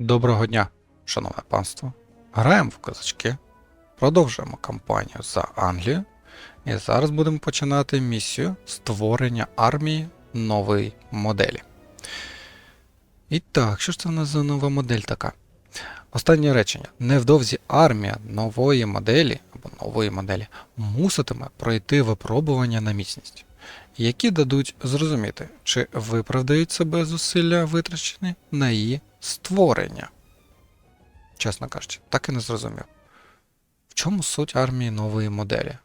Доброго дня, шановне панство. Граємо в козачки, продовжуємо кампанію за Англію. І зараз будемо починати місію створення армії нової моделі. І так, що ж це в нас за нова модель така? Останнє речення. Невдовзі армія нової моделі або нової моделі муситиме пройти випробування на міцність, які дадуть зрозуміти, чи виправдають себе зусилля витрачені на її створення. Чесно кажучи, так і не зрозумів. В чому суть армії нової моделі?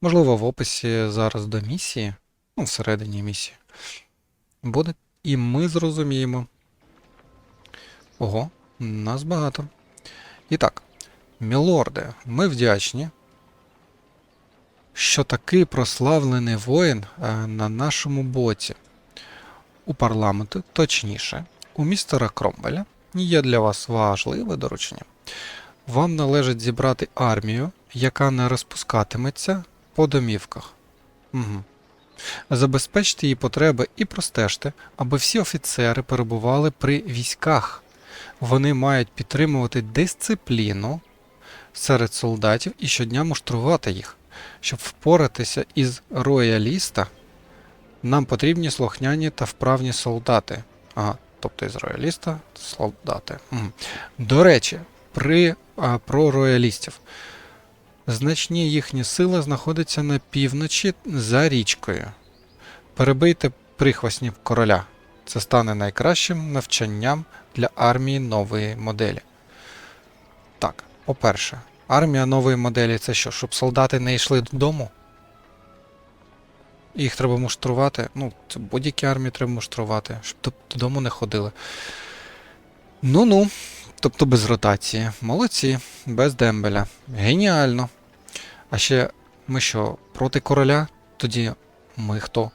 Можливо, в описі зараз до місії, ну, всередині місії, буде, і ми зрозуміємо. Ого, нас багато. І так, мілорди, ми вдячні, що такий прославлений воїн е, на нашому боці. У парламенту, точніше, у містера Кромвеля є для вас важливе доручення. Вам належить зібрати армію, яка не розпускатиметься по домівках. Угу. Забезпечте її потреби і простежте, аби всі офіцери перебували при військах. Вони мають підтримувати дисципліну серед солдатів і щодня муштрувати їх. Щоб впоратися із рояліста, нам потрібні слухняні та вправні солдати. Ага, тобто із рояліста солдати. До речі, при, про роялістів. Значні їхні сили знаходяться на півночі за річкою. Перебийте прихвостнів короля. Це стане найкращим навчанням для армії нової моделі. Так, по-перше, армія нової моделі це що, щоб солдати не йшли додому? Їх треба муштрувати. Ну, це будь-які армії треба муштрувати, щоб додому не ходили. Ну-ну, тобто без ротації. Молодці, без дембеля. Геніально. А ще ми що, проти короля? Тоді ми хто?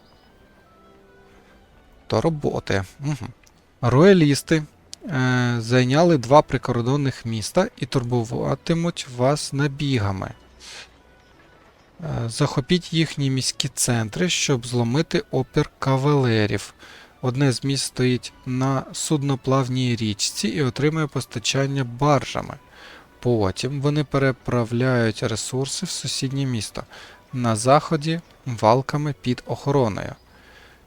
До роботи. Угу. Роялісти е, зайняли два прикордонних міста і турбуватимуть вас набігами. Е, Захопіть їхні міські центри, щоб зломити опір кавалерів. Одне з міст стоїть на судноплавній річці і отримує постачання баржами. Потім вони переправляють ресурси в сусіднє місто. На заході валками під охороною.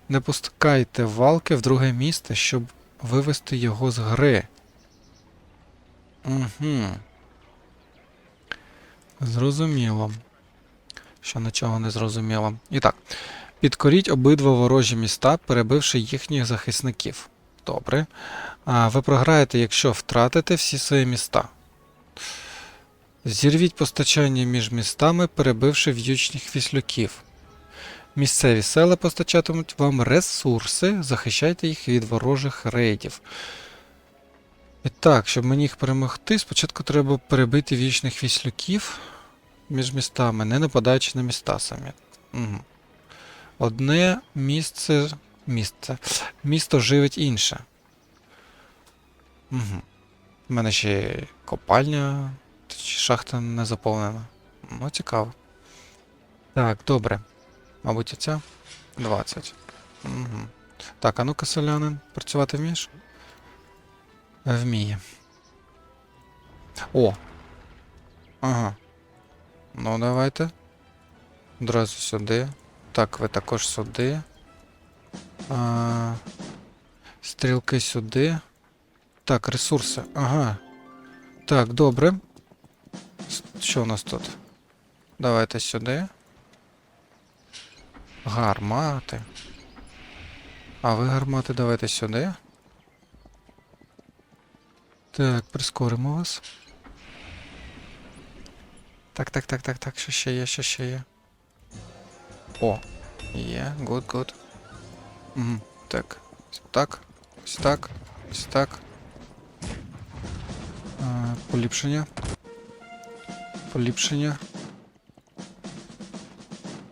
Не пускайте валки в друге місто, щоб вивести його з гри. Угу. Зрозуміло. Що нічого не зрозуміло. І так. Підкоріть обидва ворожі міста, перебивши їхніх захисників. Добре. А ви програєте, якщо втратите всі свої міста. Зірвіть постачання між містами, перебивши в'ючних віслюків. Місцеві села постачатимуть вам ресурси, захищайте їх від ворожих рейдів. І так, щоб мені їх перемогти, спочатку треба перебити вічних віслюків між містами, не нападаючи на міста самі. Угу. Одне місце. місце. Місто живить інше. Угу. У мене ще копальня шахта не заповнена. Ну, цікаво. Так, добре. Мабуть, оця 20. Угу. Так, а ну-ка, селянин, працювати вмієш? Вміє. О! Ага. Ну, давайте. Одразу сюди. Так, ви також сюди. А, стрілки сюди. Так, ресурси. Ага. Так, добре. Що у нас тут? Давайте сюди. Гармати. А ви гармати давайте сюди. Так, прискоримо вас. Так, так, так, так, так, що ще є, що ще є. О, є, гуд, гуд. Угу. Так, ось так, ось так, ось так. А, поліпшення. Поліпшення.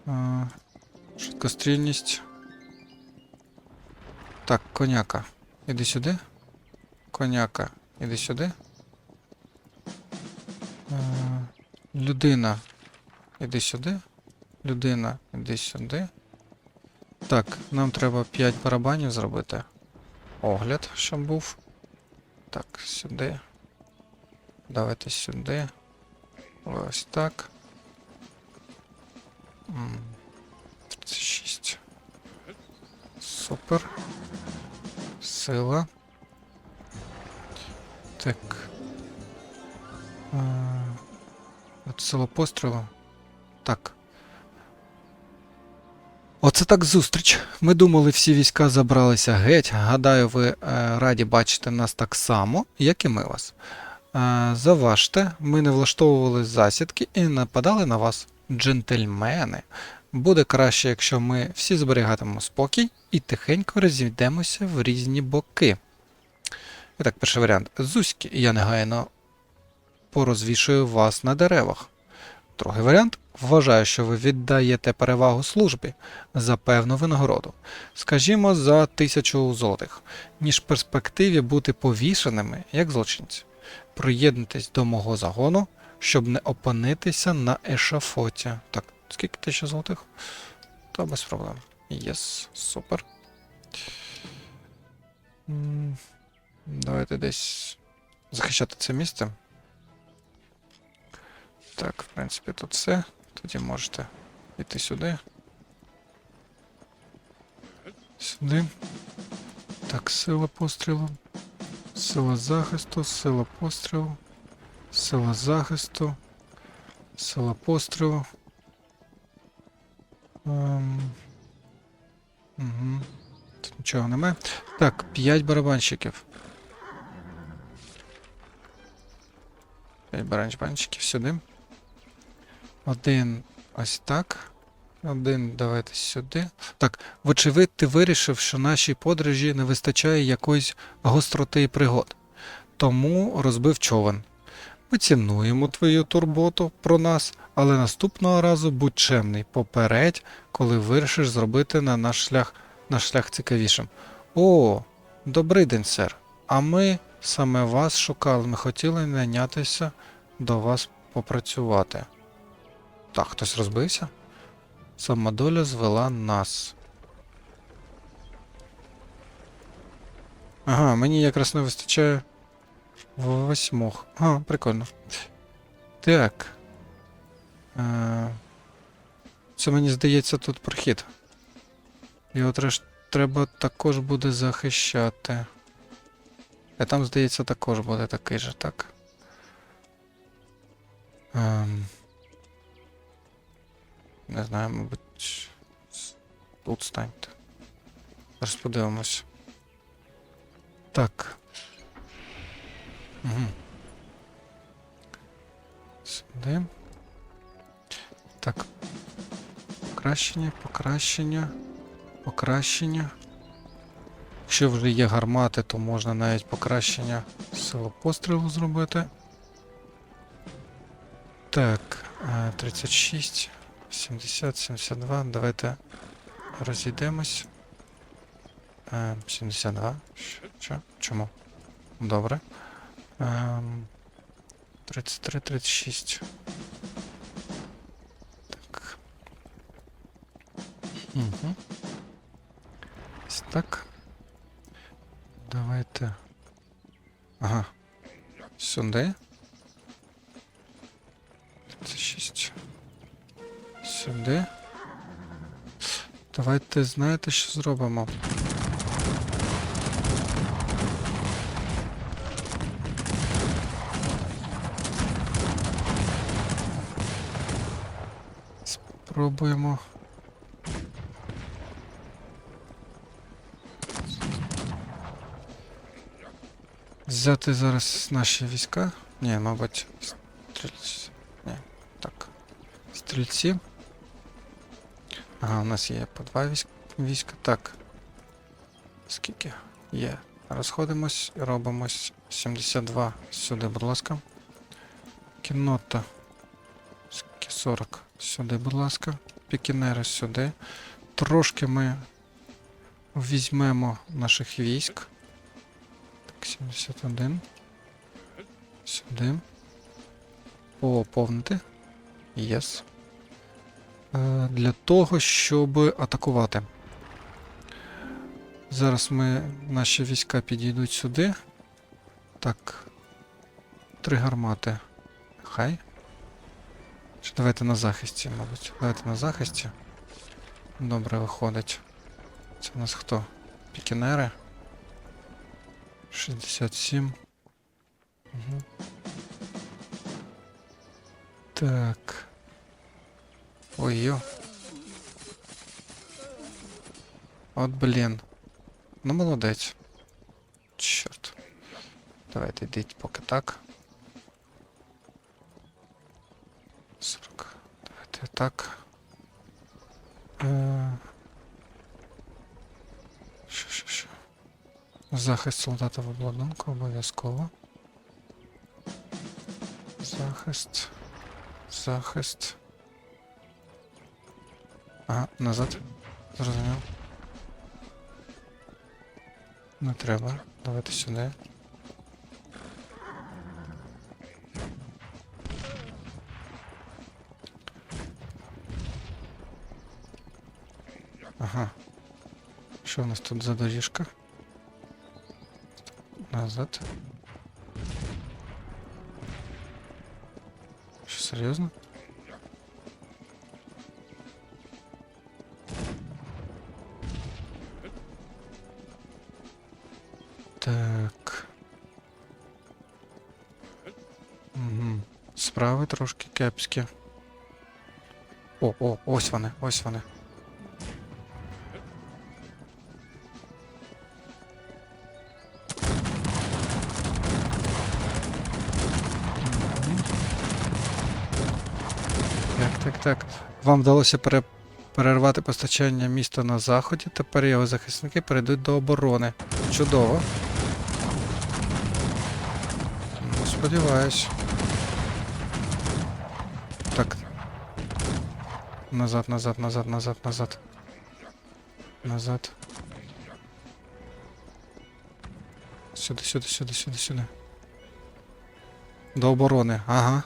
А, швидкострільність. Так, коняка. Іди сюди. Коняка, іди сюди. Людина. Іди сюди. Людина, іди сюди. Так, нам треба 5 барабанів зробити. Огляд, щоб був. Так, сюди. Давайте сюди. Ось так. М, 36. Супер. Сила. Так. От сила пострілу. Так. Оце так зустріч. Ми думали, всі війська забралися геть. Гадаю, ви е, раді бачити нас так само, як і ми вас. Е, заважте, ми не влаштовували засідки і нападали на вас. Джентльмени. Буде краще, якщо ми всі зберігатимемо спокій і тихенько розійдемося в різні боки. І так, перший варіант. Зузьки, я негайно порозвішую вас на деревах. Другий варіант. Вважаю, що ви віддаєте перевагу службі за певну винагороду. Скажімо, за тисячу золотих, ніж перспективі бути повішеними як злочинці. Приєднуйтесь до мого загону, щоб не опинитися на ешафоті. Так, скільки тисяч золотих? Та без проблем. Єс, супер. Давайте десь захищати це місце. Так, в принципі, тут все. Тоді можете йти сюди. Сюди. Так, сила пострілу. Сила захисту, сила пострілу. Сила захисту. Сила пострілу. Ем... Угу. Тут нічого немає. Так, 5 барабанщиків. 5 барабанщиків сюди. Один ось так. Один давайте сюди. Так, вочевидь, ти вирішив, що нашій подорожі не вистачає якоїсь гостроти і пригод. Тому розбив човен. Ми цінуємо твою турботу про нас, але наступного разу будь чемний, попередь, коли вирішиш зробити на наш шлях, наш шлях цікавішим. О, добрий день, сер. А ми саме вас шукали. Ми хотіли найнятися до вас попрацювати. Так, хтось розбився? Сама доля звела нас. Ага, мені якраз не вистачає восьмох. Ага, прикольно. Так. Е, Це мені здається тут прохід. Його треш- треба також буде захищати. А там, здається, також буде такий же, так. Ем... Не знаю, мабуть. Тут станьте. Зараз подивимось. Так. Угу. Сюди. Так. Покращення, покращення, покращення. Якщо вже є гармати, то можна навіть покращення силу пострілу зробити. Так, е, 36. 70, 72. Давайте розійдемось. Е, 72. Що? Чому? Добре. Ем, 33, 36. Так. Угу. Так. Давайте. Ага. Сюди. Сюди. Давайте знаєте, що зробимо. Спробуємо. Взяти зараз наші війська. Ні, мабуть, стрільці. Ні, так. Стрільці. Ага, у нас є по два війська. Так. Скільки? Є. Розходимось робимось 72 сюди, будь ласка. Кіннота. Скільки 40 сюди, будь ласка. Пікінери сюди. Трошки ми візьмемо наших військ. Так, 71. Сюди. Поповнити. Єс. Е, Для того, щоб атакувати. Зараз ми, наші війська підійдуть сюди. Так. Три гармати. Хай. Чи давайте на захисті, мабуть. Давайте на захисті. Добре виходить. Це у нас хто? Пікінери. 67. Угу. Так. Ой-ё. От блін. Ну молодець. Чорт. Давайте йдіть поки так. 40. Давайте так. Е... Що, що, що? Захист солдата в обладунку обов'язково. Захист. Захист. Ага, назад. Зрозумів. Не треба. Давайте сюди. Ага. Що у нас тут за доріжка? Назад. Що, серйозно? Справи трошки кепські. О, о, ось вони, ось вони. Так, так, так. Вам вдалося пере... перервати постачання міста на заході. Тепер його захисники перейдуть до оборони. Чудово. Ну, сподіваюсь. Так. Назад, назад, назад, назад, назад. Назад. Сюди, сюди, сюди, сюди, сюди. До оборони, ага.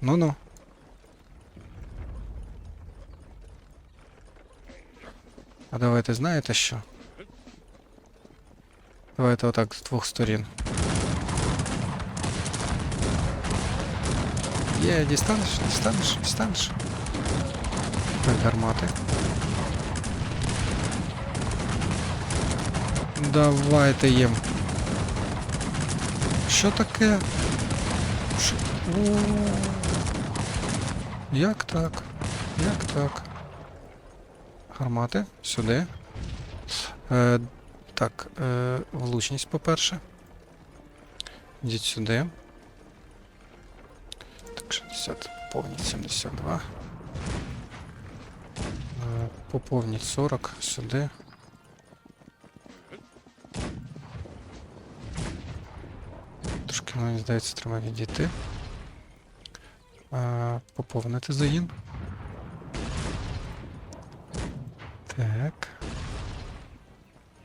Ну-ну. А давайте знаєте що? Давайте отак з двох сторін. Є, дістанеш, дістанеш, дістанеш. Так, гармати. Давайте їм. Що таке? Що? О, Як так? Як так? Гармати, сюди. Е, так, е, влучність, по-перше. Йдіть сюди. Так, 60, поповніть 72. Е, поповніть 40 сюди. Трошки, мені здається, треба відійти. Е, поповнити загін. Так.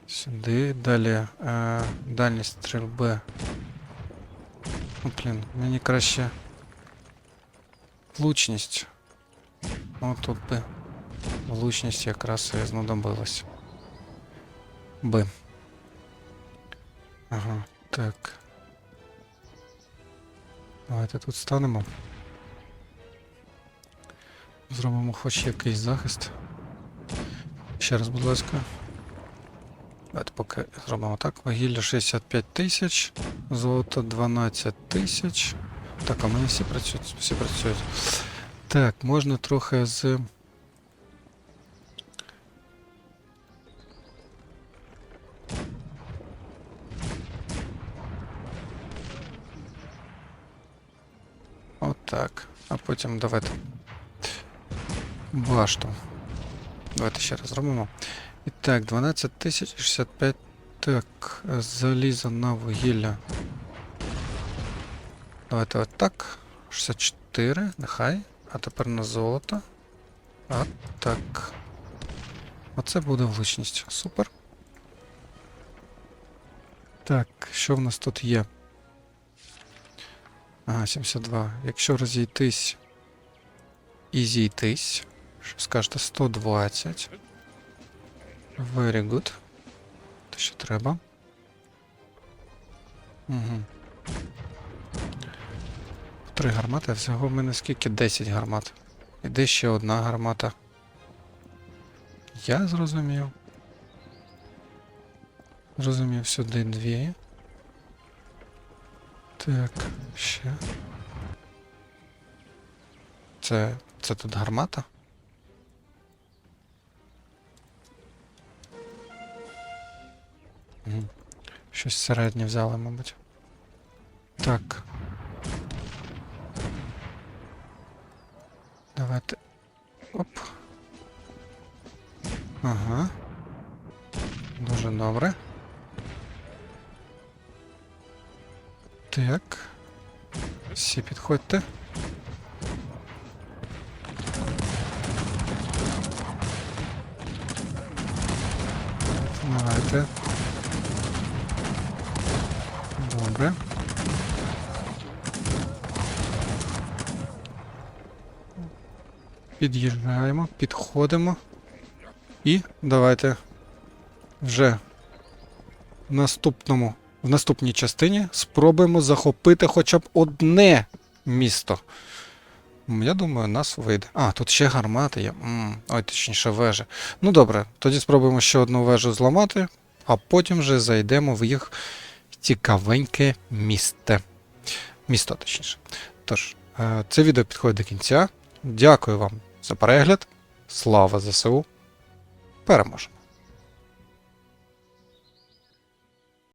Сюди. Далі е, дальність стрільби. Ну, блін, мені краще влучність. Ну тут би влучність якраз і знадобилась. Б. Ага, так. Давайте тут станемо. Зробимо хоч якийсь захист. Ще раз, будь ласка. Давайте поки зробимо так. Вугілля 65 тисяч, золото 12 тисяч. Так, а в мене всі працюють, всі працюють. Так, можна трохи з. Отак. А потім давайте. Башту. Давайте ще раз зробимо. І так, 12 тисяч 65. Так, залізо на вугілля. Давайте отак. 64, нехай. А тепер на золото. А так. Оце буде влучність. Супер. Так, що в нас тут є? Ага, 72. Якщо розійтись і зійтись, що скажете, 120. Very good. Те, що треба. Угу. Три гармати, а всього в мене скільки? 10 гармат. Іде ще одна гармата. Я зрозумів. Зрозумів сюди дві. Так, ще. Це. Це тут гармата? Щось середнє взяли, мабуть. Так. Давайте. Оп. Ага. Дуже добре. Так. Всі підходьте. Давайте. Добре. Під'їжджаємо, підходимо. І давайте вже в наступному, в наступній частині спробуємо захопити хоча б одне місто. Я думаю, нас вийде. А, тут ще гармати є. М, ой, точніше, вежа. Ну добре, тоді спробуємо ще одну вежу зламати, а потім вже зайдемо в їх цікавеньке місте. Місто, точніше. Тож, е, це відео підходить до кінця. Дякую вам за перегляд. Слава ЗСУ! Переможемо!